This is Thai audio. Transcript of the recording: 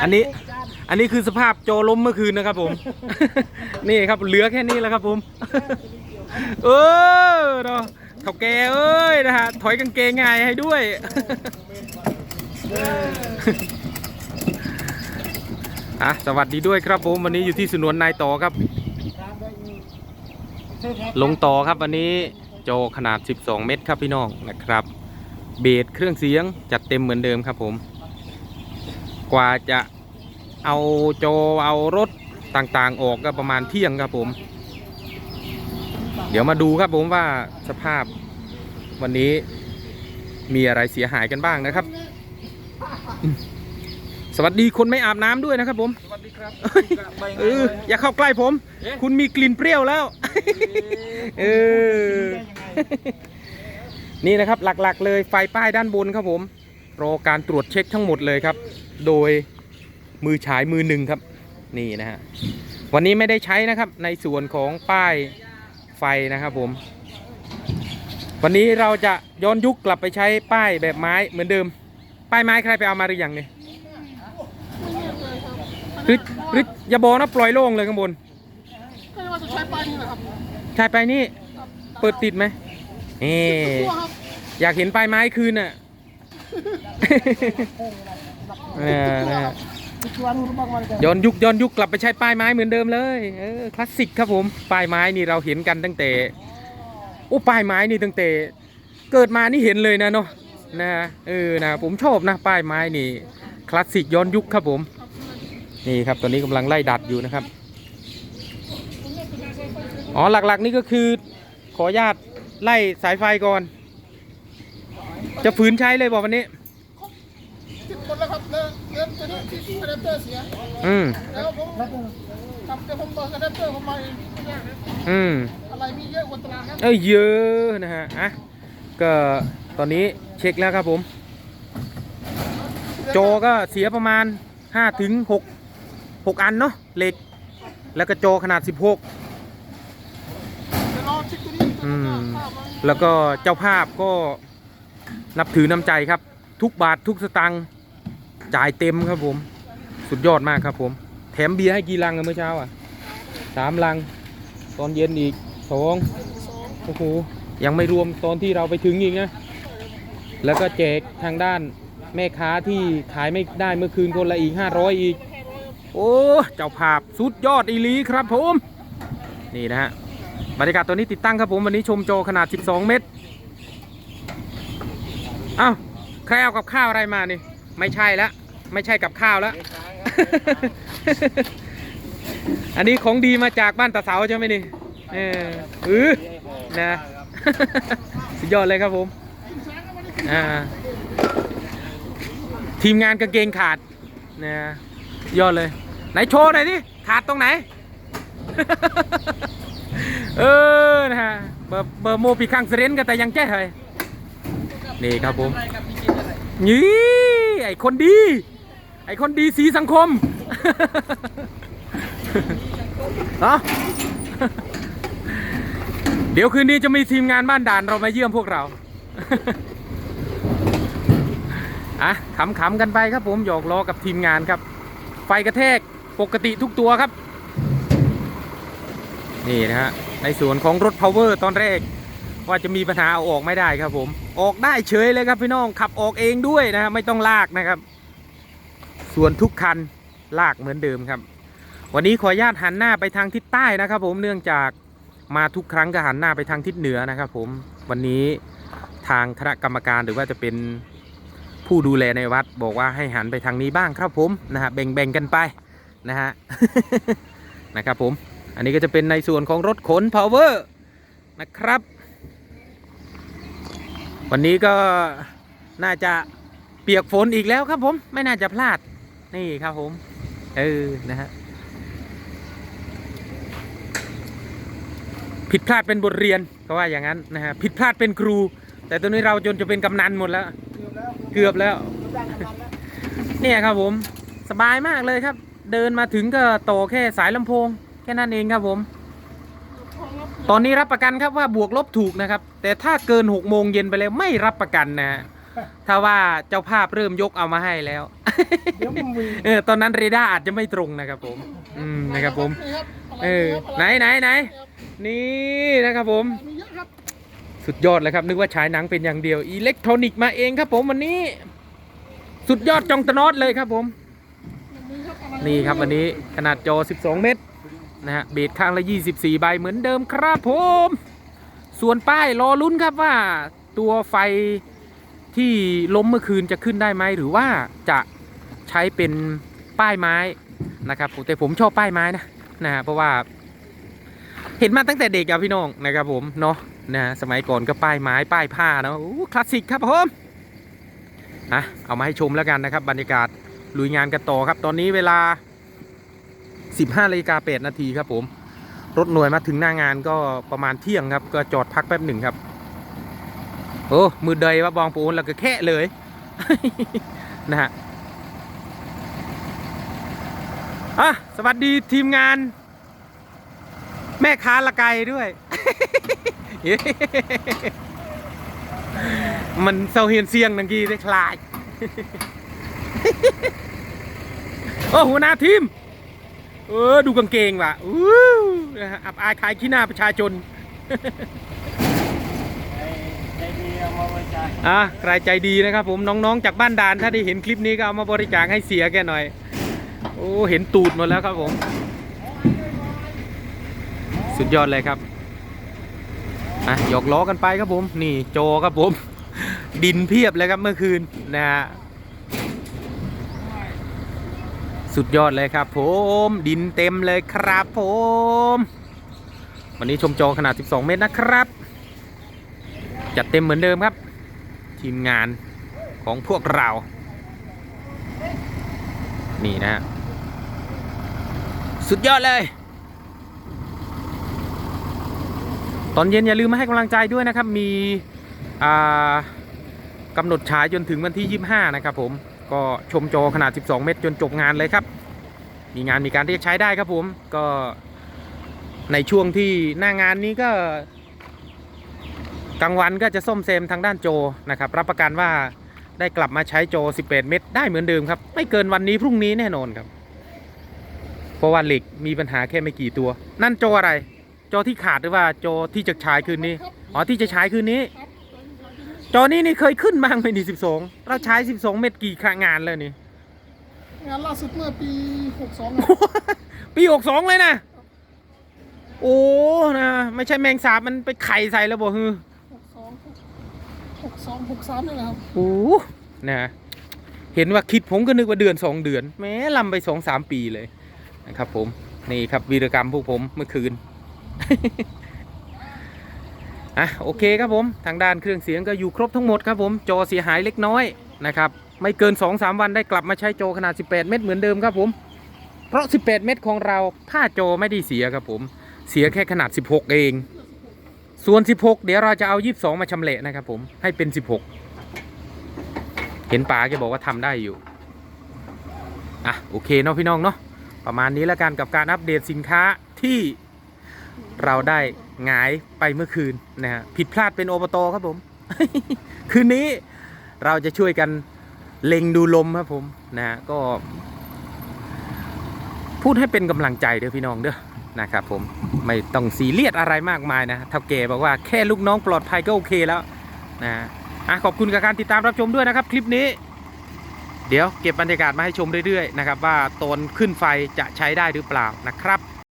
อันนี้ อันนี้คือสภาพโจล้มเมื่อคืนนะครับผม นี่ครับเหลือแค่นี้แล้วครับผม เออเนาะเถ่าแกเอ้ยนะฮะถอยกางเกงไงายให้ด้วย อะสวัสดีด้วยครับผมวันนี้อยู่ที่สนวนนายต่อครับ ลงต่อครับวันนี้โจขนาด 12 เมตรครับพี่น้องนะครับ เบสเครื่องเสียงจัดเต็มเหมือนเดิมครับผม กว่าจะเอาโจเอารถต่างๆ ออกก็ประมาณเที่ยงครับผม เดี๋ยวมาดูครับผมว่าสภาพวันนี้มีอะไรเสียหายกันบ้างนะครับ สวัสดีคนไม่อาบน้ำด้วยนะครับ ผมสวัสดีครับเอออย่าเข้าใกล้ผม คุณมีกลิ่นเปรี้ยวแล้วเออนี่นะครับหลักๆ เลยไฟป้ายด้านบนครับผม รอการตรวจเช็คทั้งหมดเลยครับ โดยมือฉายมือหนึ่งครับนี่นะฮะวันนี้ไม่ได้ใช้นะครับในส่วนของป้ายไฟนะครับผม วันนี้เราจะย้อนยุคกลับไปใช้ป้ายแบบไม้เหมือนเดิม ป้ายไม้ใครไปเอามาหรือยังเนี่ยหรือหรืออย่าบอกนะปล่อยโล่งเลยข้างบนก็ว่าจะใช้ป้ายนี่นะครับใช่ไปนี่เปิดติดไหมนี่ตัวครับอยากเห็นป้ายไม้คืนน่ะ เนี่ยนะฮะชวนรู้บ้างว่าจะย้อนยุคย้อนยุคกลับไปใช้ป้ายไม้เหมือนเดิมเลยเออคลาสสิกครับผมป้ายไม้นี่เราเห็นกันตั้งแต่โอ้ป้ายไม้นี่ตั้งแต่เกิดมานี่เห็นเลยนะเนาะนะเออนะผมชอบนะป้ายไม้นี่คลาสสิกย้อนยุคครับผมนี่ครับตอนนี้กำลังไล่ดัดอยู่นะครับอ๋อหลักๆนี่ก็คือขออนุญาตไล่สายไฟก่อน จะฝืนใช้เลยบอกวันนี้ติดหมดแล้วครับแล้วเรื่องตัวนี้ที่อะแดปเตอร์เสียอืมแล้วผมครับเดี๋ยวผมเบิกอะแดปเตอร์ผมมาเองไม่ยากนะอืมอะไรมีเยอะกว่าตลาดนะเอ้ยเยอะนะฮะอะก็ตอนนี้เช็คแล้วครับผม โจก็เสียประมาณ5ถึง6 6อันเนาะเหล็ก แล้วก็โจขนาด 16เดี๋ยวรอเช็คตัวนี้อืมภาพมาแล้วก็เจ้าภาพก็ นับถือน้ำใจครับ ทุกบาททุกสตังค์จ่ายเต็มครับผม สุดยอดมากครับผม แถมเบียร์ให้กี่ลังเมื่อเช้าอะสามลัง ตอนเย็นอีกสองโอ้โหยังไม่รวมตอนที่เราไปถึงอีกนะ แล้วก็แจกทางด้านแม่ค้าที่ขายไม่ได้เมื่อคืนคนละอีก 500 อีก โอ้เจ้าภาพสุดยอดอีลีครับผม นี่นะฮะบรรยากาศตัวนี้ติดตั้งครับผม วันนี้ชมโจขนาด 12 เมตร เอ้าใครเอากับข้าวอะไรมานี่ ไม่ใช่แล้วไม่ใช่กับข้าวแล้ว อันนี้ของดีมาจากบ้านตาเสาใช่ไหมนี่ เออเออนะ สุดยอดเลยครับผม อ่า ทีมงานกางเกงขาดนะยอดเลย ไหนโชว์หน่อยดิ ขาดตรงไหน เออ นะฮะ เบอร์เบอร์โมปีคังเสเรนกันแต่ยังแจ้เลย นี่ครับผมนี่ไอคนดี ไอคนดีสีสังคมเนาะเดี๋ยวคืนนี้จะมีทีมงานบ้านด่านเรามาเยี่ยมพวกเราอะขำๆกันไปครับผมหยอกล้อกับทีมงานครับ ไฟกระแทกปกติทุกตัวครับ นี่นะฮะในส่วนของรถ power ตอนแรก ว่าจะมีปัญหาเอาออกไม่ได้ครับผม ออกได้เฉยเลยครับพี่น้องขับออกเองด้วยนะฮะไม่ต้องลากนะครับ ส่วนทุกคันลากเหมือนเดิมครับ วันนี้ขออนุญาตหันหน้าไปทางทิศใต้นะครับ ผมเนื่องจากมาทุกครั้งก็หันหน้าไปทางทิศเหนือนะครับ ผมวันนี้ทางคณะกรรมการหรือว่าจะเป็นผู้ดูแลในวัด บอกว่าให้หันไปทางนี้บ้างครับผมนะฮะแบ่งๆกันไปนะฮะนะครับผมอันนี้ก็จะเป็นในส่วนของรถขน power นะครับ วันนี้ก็น่าจะเปียกฝนอีกแล้วครับผม ไม่น่าจะพลาด นี่ครับผม เออ นะฮะ ผิดพลาดเป็นบทเรียนก็ว่าอย่างนั้นนะฮะ ผิดพลาดเป็นครู แต่ตอนนี้เราจนจะเป็นกำนันหมดแล้ว เกือบแล้วเกือบแล้วจ้างกันแล้วเนี่ยครับผม สบายมากเลยครับ เดินมาถึงก็ต่อแค่สายลำโพง แค่นั้นเองครับผม ตอนนี้รับประกันครับว่าบวกลบถูกนะครับ แต่ถ้าเกิน6โมงเย็นไปแล้วไม่รับประกันนะฮะถ้าว่าเจ้าภาพเริ่มยกเอามาให้แล้วเดี๋ยวผมมีเออตอนนั้นเรดาร์อาจจะไม่ตรงนะครับผม อืมนะครับผมนี่ครับเออไหนไหนไหนนี่นะครับผมมีเยอะครับสุดยอดเลยครับ นึกว่าฉายหนังเป็นอย่างเดียวอิเล็กทรอนิกส์มาเองครับผมวันนี้ สุดยอดจองตะนอดเลยครับผมมีครับอะไรนี่ครับวันนี้ขนาดจอ 12 เมตร นะฮะเบสข้างละ 24 ใบเหมือนเดิมครับผม ส่วนป้ายรอลุ้นครับว่าตัวไฟที่ล้มเมื่อคืนจะขึ้นได้ไหมหรือว่าจะใช้เป็นป้ายไม้นะครับแต่ผมชอบป้ายไม้นะนะฮะเพราะว่า เห็นมาตั้งแต่เด็กอะพี่น้องนะครับผมเนาะนะฮะสมัยก่อนก็ป้ายไม้ป้ายผ้าเนาะอู้คลาสสิกครับผมนะเอามาให้ชมแล้วกันนะครับบรรยากาศลุยงานกันต่อครับ ตอนนี้เวลา 15นาฬิกา8นาทีครับผม รถหน่วยมาถึงหน้างานก็ประมาณเที่ยงครับ ก็จอดพักแป๊บหนึ่งครับ โอ้มือเดยว่าบองปูนแล้วก็แค่เลยนะฮะอะสวัสดีทีมงาน แม่ค้าละไกด้วย มันเซาเฮียนเสียงนังกี้ได้คลาย โอ้หัวหน้าทีม เออดูกางเกงว่ะอู้นะฮะอับอายขายขี้หน้าประชาชนใจดีเอามาบริจาคอะใครใจดีนะครับผมน้องๆจากบ้านดาน ถ้าได้เห็นคลิปนี้ก็เอามาบริจาคให้เสียแกหน่อย โอ้เห็นตูดหมดแล้วครับผม สุดยอดเลยครับอะหยอกล้อกันไปครับผม นี่โจครับผม ดินเพียบเลยครับเมื่อคืนนะฮะ สุดยอดเลยครับผมดินเต็มเลยครับผม วันนี้ชมจอขนาด 12 เมตรนะครับ จัดเต็มเหมือนเดิมครับ ทีมงานของพวกเรา นี่นะฮะสุดยอดเลย ตอนเย็นอย่าลืมมาให้กำลังใจด้วยนะครับ มีกำหนดฉายจนถึงวันที่ 25 นะครับผม ก็ชมจอขนาด 12 เมตร จนจบงานเลยครับ มีงานมีการเรียกใช้ได้ครับผม ก็ในช่วงที่หน้างานนี้ก็กลางวันก็จะซ่อมแซมทางด้านโจนะครับ รับประกันว่าได้กลับมาใช้โจ11เมตร ได้เหมือนเดิมครับ ไม่เกินวันนี้พรุ่งนี้แน่นอนครับ เพราะว่าเหล็กมีปัญหาแค่ไม่กี่ตัว นั่นโจอะไร โจที่ขาดหรือว่าโจที่จะฉายคืนนี้ อ๋อที่จะฉายคืนนี้ จอนี้นี่เคยขึ้นบ้างไหมนี่12เราใช้12เมตรกี่ครั้งงานเลยนี่ งานล่าสุดเมื่อปี62นะปี62เลยนะ โอ้นะไม่ใช่แมงสาบมันไปไข่ใส่แล้วบ่ฮือ62 62 63นี่แหละครับโอ้นะเห็นว่าคิดผมก็นึกว่าเดือนสองเดือน แม้ลำไปสองสามปีเลยนะครับผม นี่ครับวีรกรรมพวกผมเมื่อคืน อะโอเคครับผมทางด้านเครื่องเสียงก็อยู่ครบทั้งหมดครับผมจอเสียหายเล็กน้อยนะครับไม่เกิน 2-3 วันได้กลับมาใช้จอขนาด 18 เมตรเหมือนเดิมครับผม เพราะ 18 เมตรของเราผ้าจอไม่ได้เสียครับผม เสียแค่ขนาด 16 เอง ส่วน 16 เดี๋ยวเราจะเอา 22 มาชำแหละนะครับผมให้เป็น 16 เห็นป๋าแกบอกว่าทำได้อยู่อะโอเคเนาะพี่น้องเนาะประมาณนี้แล้วกันกับการอัปเดตสินค้าที่เราได้ หงายไปเมื่อคืนนะฮะผิดพลาดเป็นอบตครับผม คืนนี้เราจะช่วยกันเล็งดูลมครับผมนะฮะก็ พูดให้เป็นกำลังใจเด้อพี่น้องเด้อนะครับผมไม่ต้องซีเรียสอะไรมากมายนะเท่าแก่บอกว่าแค่ลูกน้องปลอดภัยก็โอเคแล้วนะฮะอะขอบคุณกับการติดตามรับชมด้วยนะครับ คลิปนี้ เดี๋ยวเก็บบรรยากาศมาให้ชมเรื่อยๆนะครับว่าตนขึ้นไฟจะใช้ได้หรือเปล่านะครับ